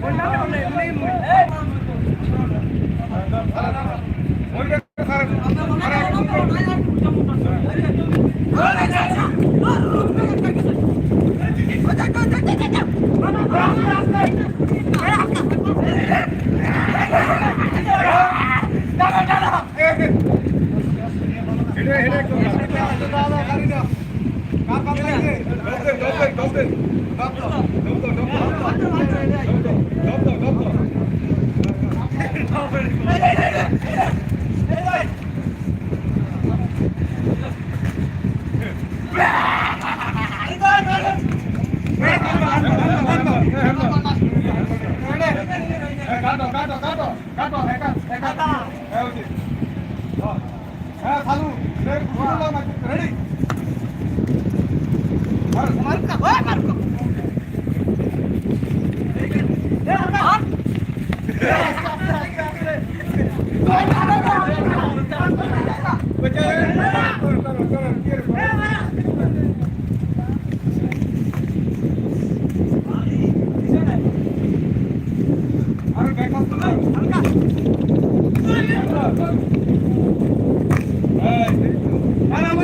Hola, hola, hola. Sir. ఉన్నారు రేపు ready Let's go.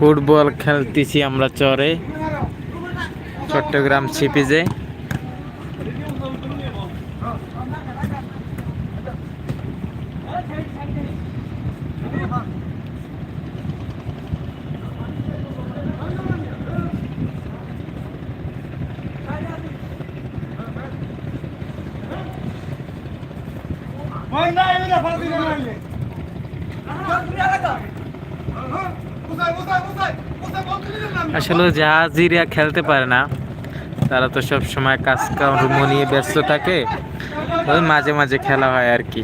Football খেলতেছি আমরা চরে। চট্টগ্রাম সিপিজে। আসলে জাহাজিরা খেলতে পারে না। তারা তো সব সময় কাজ কাম রুমো নিয়ে ব্যস্ত থাকে। ওই মাঝে মাঝে খেলা হয় আর কি।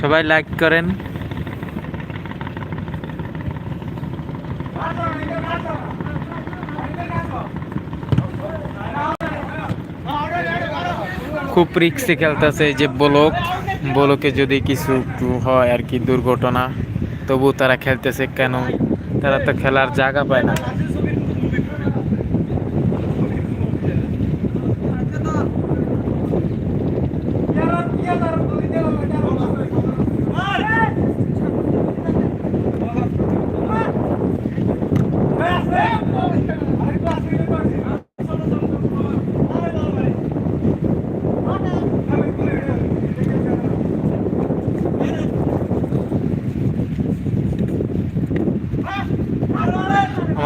সবাই লাইক করেন। খুব রিক্সে খেলতেছে যে বলক। বলকে যদি কিছু হয় আর কি দুর্ঘটনা, তবু তারা খেলতেছে কেন? তারা তো খেলার জায়গা পায় না।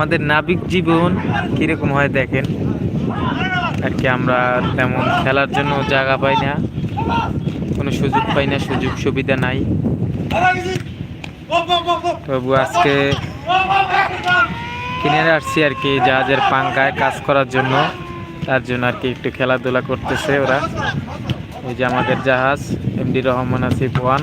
আমাদের নাবিক জীবন কীরকম হয় দেখেন। আর কি আমরা তেমন খেলার জন্য জায়গা পাই না, কোনো সুযোগ পাই না, সুযোগ সুবিধা নাই। তবু আজকে কিনে আসছি আর কি, জাহাজের পাঙ্কায় কাজ করার জন্য। তার জন্য আর কি একটু খেলাধুলা করতেছে ওরা। এই যে আমাদের জাহাজ, এমডি রহমান আসিফ ওয়ান।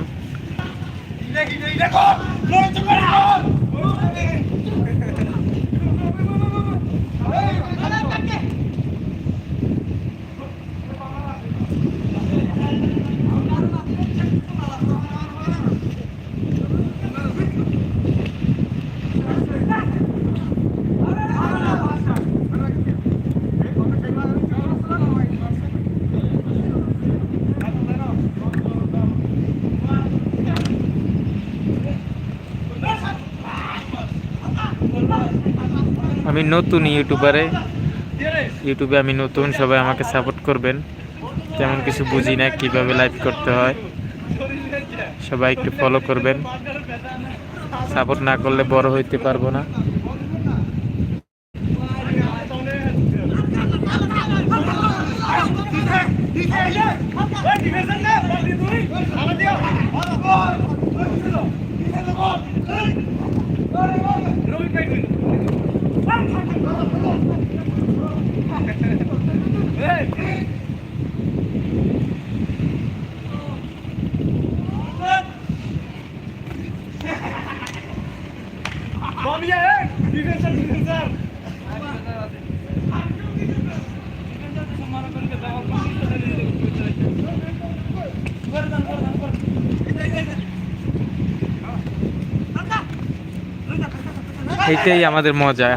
আমি নতুন ইউটিউবারে, ইউটিউবে আমি নতুন, সবাই আমাকে সাপোর্ট করবেন। তেমন কিছু বুঝি না কীভাবে লাইভ করতে হয়। সবাই একটু ফলো করবেন। সাপোর্ট না করলে বড় হইতে পারব না। এইটাই আমাদের মজা।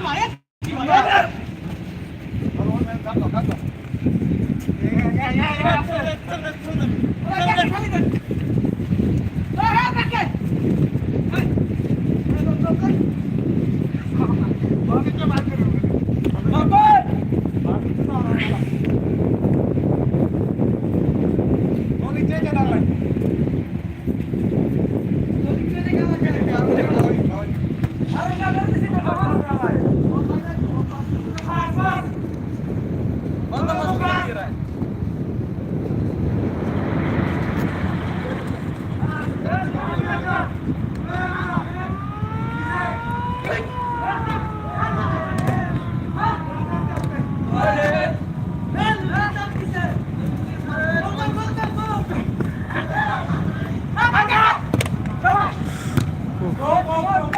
acomodo.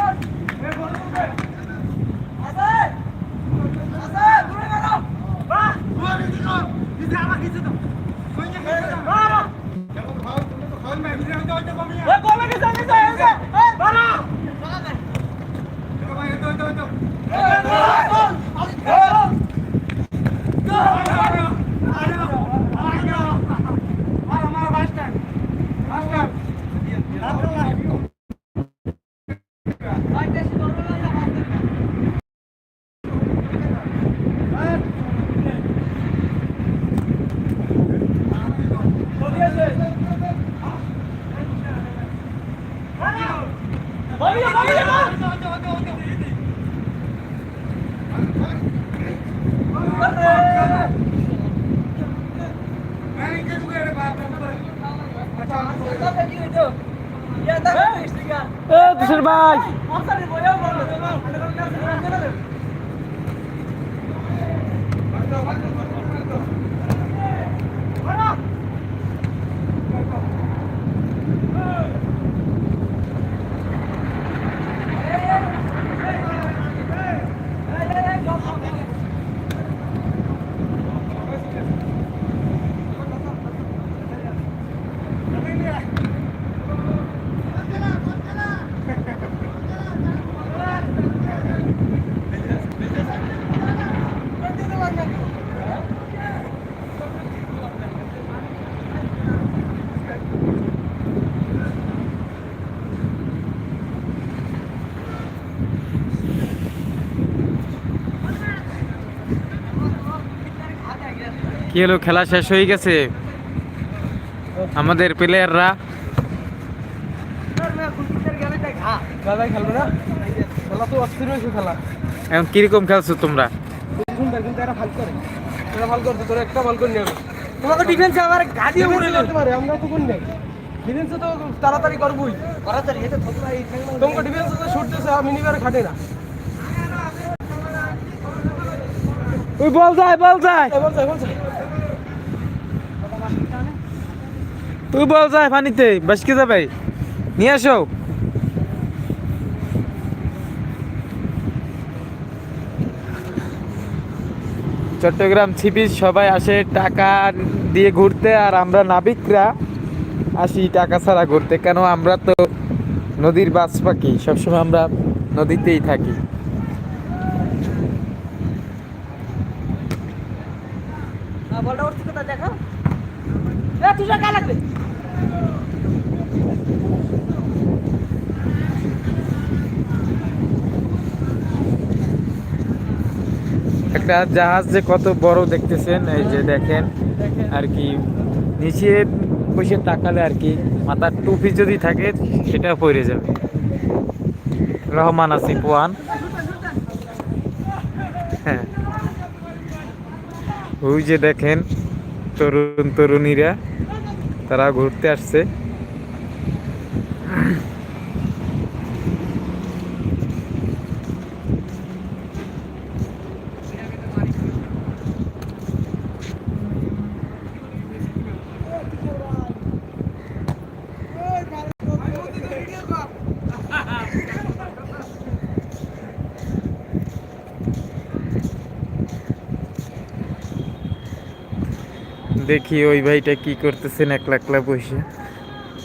কিশোর ভাই হলো খেলা শেষ হয়ে গেছে। আমাদের প্লেয়াররা এখন কীরকম খেলছো তোমরা? তাড়াতাড়ি তাড়াতাড়ি তোমাকে ডিফেন্সে তো শুট দিছে মিনিবারে খাটে না ওই বল যায় বল যায়। বলছে বলছে তুই বল যায় পানিতে বাসকে যাবে? নিয়ে আসো। চট্টগ্রাম ছিপিস সবাই আসে টাকা দিয়ে ঘুরতে আর আমরা নাবিকরা আসি টাকা ছাড়া ঘুরতে। কেন আমরা তো নদীর বাস পাখি, সবসময় আমরা নদীতেই থাকি বলটা উঠছে কোথায় দেখো এ তুই টাকা লাগবে একটা জাহাজ যে কত বড় দেখতেছেন, এই যে দেখেন, আর কি নিচে বসে তাকালে আর কি মাথার টুপি যদি থাকে, সেটা পড়ে যাবে। রহমান আসিফ ওয়ান। হ্যাঁ। ওই যে দেখেন তরুণ তরুণীরা তারা ঘুরতে আসছে। দেখি ওই ভাইটা কি করতেছেন একলা একলা বসে।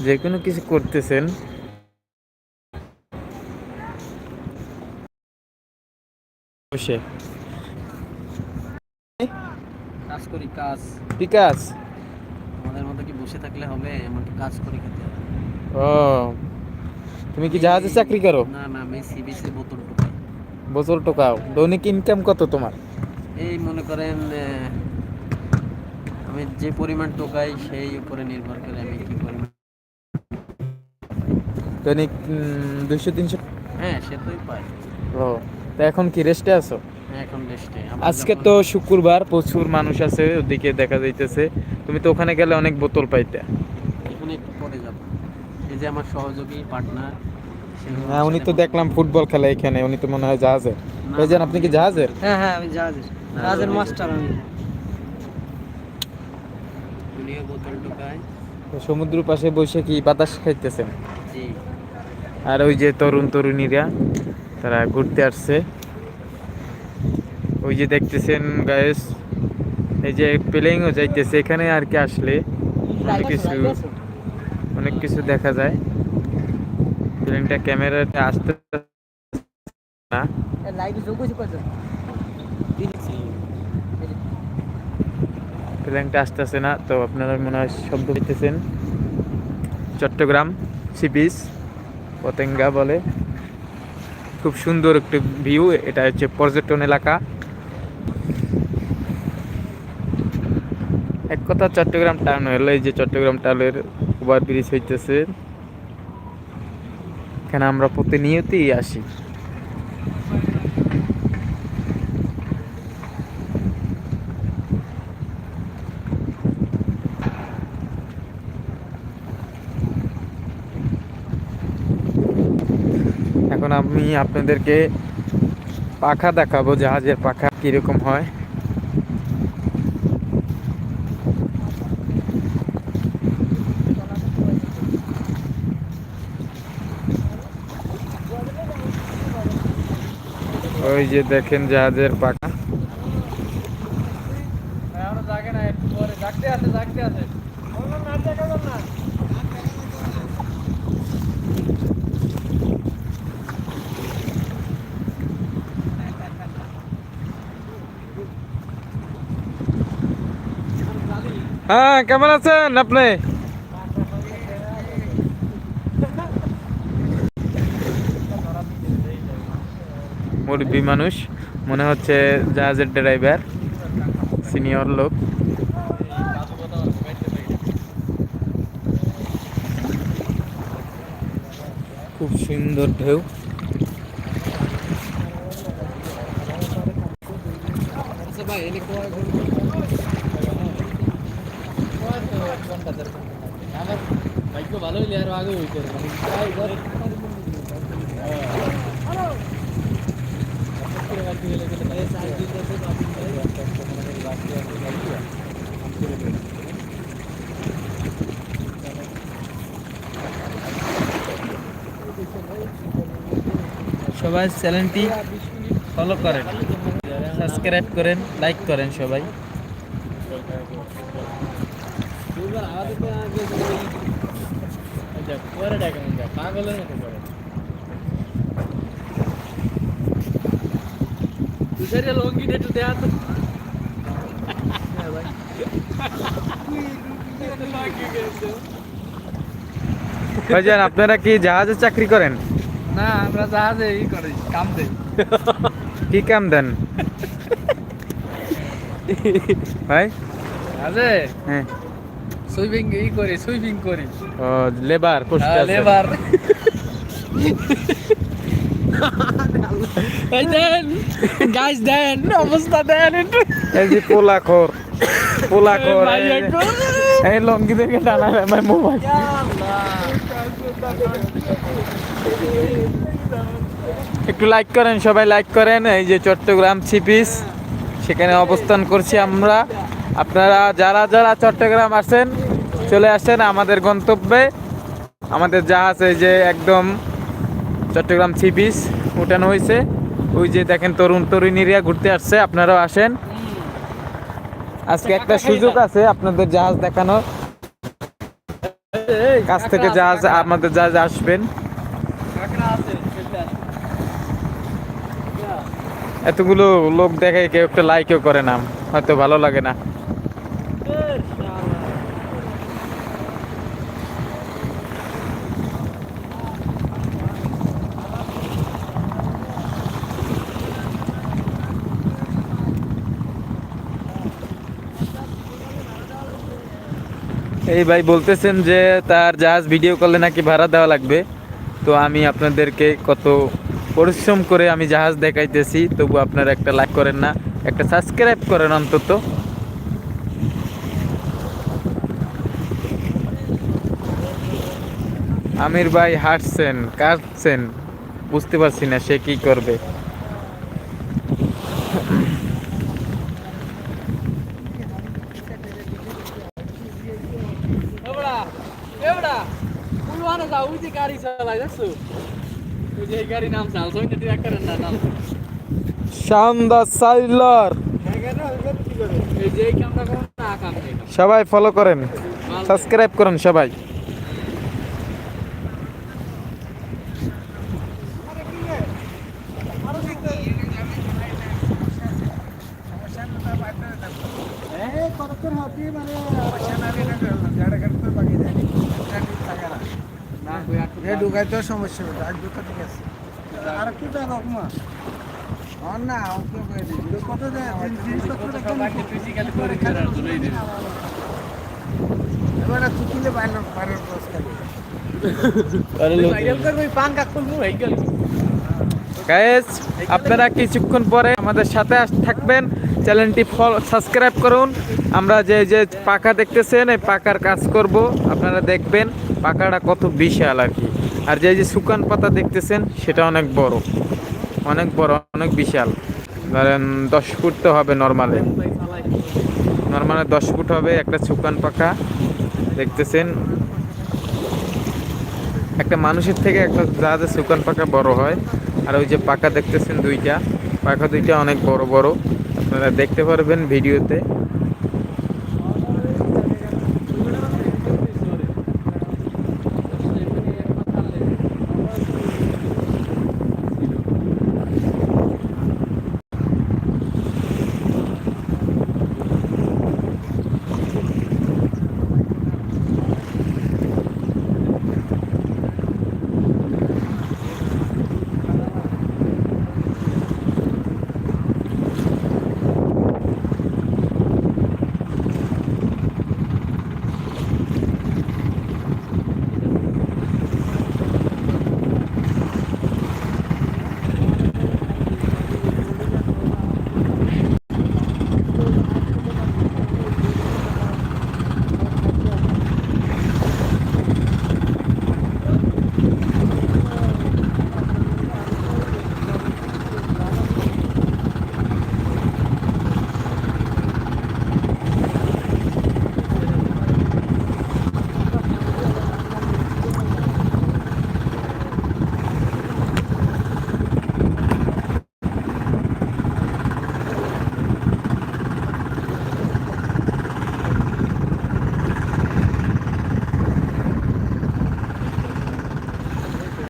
যে কোনো কিছু করতেছেন। বসে। কাজ করি কাজ। আমাদের মতো কি বসে থাকলে হবে এমন কাজ করি খেতে হবে। ও তুমি কি জাহাজে চাকরি করো? না না আমি সিবিসি বোতল টুকাই বছর টোকাও দৈনিক ইনকাম কত তোমার? এই মনে করেন আমি যে পরিমাণ টোকাই সেই উপরে নির্ভর করে আমি কি পরিমাণ দৈনিক দুইশো তিনশো হ্যাঁ সে তোই পাই। ও তা এখন কি রেস্টে আছো? এখন রেস্টে আজকে তো শুক্রবার প্রচুর মানুষ আছে ওদিকে দেখা যাইতেছে। তুমি তো ওখানে গেলে অনেক বোতল পাইতে। এখানে একটু পরে যাব। এই যে আমার সহযোগী পার্টনার হ্যাঁ উনি তো দেখলাম ফুটবল খেলা এখানে উনি তো মনে হয় জাহাজের। ভাইজান আপনি কি জাহাজের? হ্যাঁ হ্যাঁ আমি জাহাজের। জাহাজের মাস্টার আমি। উনিও বোতল সমুদ্র পাশে বসে কি বাতাস খাইতেছেন? জি। আর ওই যে তরুণ তরুণীরা তারা ঘুরতে আসছে। ওই যে দেখতেছেন গায়েস এই যে প্লেইংও যাইতেছে এখানে আর কি আসলে অনেক কিছু অনেক কিছু দেখা যায়। প্লেনটা ক্যামেরাতে আসতে না লাইভ যোগ হয়েছে কত প্লেনটা আসতেছে না, তো আপনারা মনে হয় শব্দ পেতেছেন চট্টগ্রাম সি বিচ পতেঙ্গা বলে। খুব সুন্দর একটি ভিউ এটা হচ্ছে পর্যটন এলাকা। এক কথা, চট্টগ্রাম টাউন হলো এই যে চট্টগ্রাম টাউনের ওভার ব্রিজ হইতেছে। এখানে আমরা প্রতিনিয়তই আসি এখন আমি আপনাদেরকে পাখা দেখাবো জাহাজের পাখা কীরকম হয়। ওই যে দেখেন জাহাজের পাখা। কেমন আছেন আপনি? মুরব্বী মানুষ মনে হচ্ছে জাহাজের ড্রাইভার সিনিয়র লোক। খুব সুন্দর ঢেউ। আগে সবাই চ্যানেলটি ফলো করেন সাবস্ক্রাইব করেন লাইক করেন সবাই। পাগলের মতো করে তুষারে লঙ্গি একটু দেয়া তো ভাইজান আপনারা কি জাহাজে চাকরি করেন? না আমরা জাহাজে ই করি কাম দেই। কি কাম দেন? ভাই? জাহাজে? হ্যাঁ। সুইমিং ই করি সুইমিং করি। ও লেবার পোস্ট লেবার। এই দেন গাইস দেন অবস্থা দেন। এই যে পোলাখোর ভাই, এই এই লঙ্গি দেখে টানা আমার মোবাইল। একটু লাইক করেন সবাই লাইক করেন। এই যে চট্টগ্রাম সিপিস সেখানে অবস্থান করছি আমরা। আপনারা যারা যারা চট্টগ্রাম আসেন চলে আসেন আমাদের গন্তব্যে। আমাদের জাহাজ এই যে একদম চট্টগ্রাম সিপিস উঠানো হয়েছে। ওই যে দেখেন তরুণ তরুণীরা ঘুরতে আসছে আপনারাও আসেন। আজকে একটা সুযোগ আছে আপনাদের জাহাজ দেখানোর। কাছ থেকে জাহাজ আমাদের জাহাজ আসবেন। এতগুলো লোক দেখে কেউ একটা লাইকও করে না হয়তো ভালো লাগে না। এই ভাই বলতেছেন যে তার জাহাজ ভিডিও করলে নাকি ভাড়া দেওয়া লাগবে। তো আমি আপনাদেরকে কত পরিশ্রম করে আমি জাহাজ দেখাইতেছি, তবু আপনারা একটা লাইক করেন না, একটা সাবস্ক্রাইব করেন অন্তত। আমির ভাই হাঁটছেন কাটছেন বুঝতে পারছি না সে কি করবে এবড়া এবড়া পুলওয়ানা যাও ওই যে গাড়ি চালায় দেখছ ওই যে এই গাড়ি নাম চাল ওই যে ট্রাক্টরের না নাম শানদার সাইলার এই যে এই কামটা করো না আ কাম নেই সবাই ফলো করেন সাবস্ক্রাইব করুন সবাই। কই সমস্যা হবে আসবে তো ঠিক আছে আর না কত দেয়? এবারে চুকিলে বাইরে বাইরের আপনারা কিছুক্ষণ পরে আমাদের সাথে আস- থাকবেন। চ্যানেলটি ফলো সাবস্ক্রাইব করুন। আমরা যে যে পাকা দেখতেছেন এই পাকার কাজ করব। আপনারা দেখবেন পাকাটা কত বিশাল আর কি। আর যে যে শুকান পাতা দেখতেছেন, সেটা অনেক বড়। অনেক বড়, অনেক বিশাল। ধরেন দশ ফুট তো হবে নর্মালে নর্মালে দশ ফুট হবে একটা শুকান পাকা, দেখতেছেন? একটা মানুষের থেকে একটা যা জাহাজের শুকান পাকা বড় হয়, আর ওই যে পাকা দেখতেছেন দুইটা। পাকা দুইটা অনেক বড় বড়। আপনারা দেখতে পারবেন ভিডিওতে।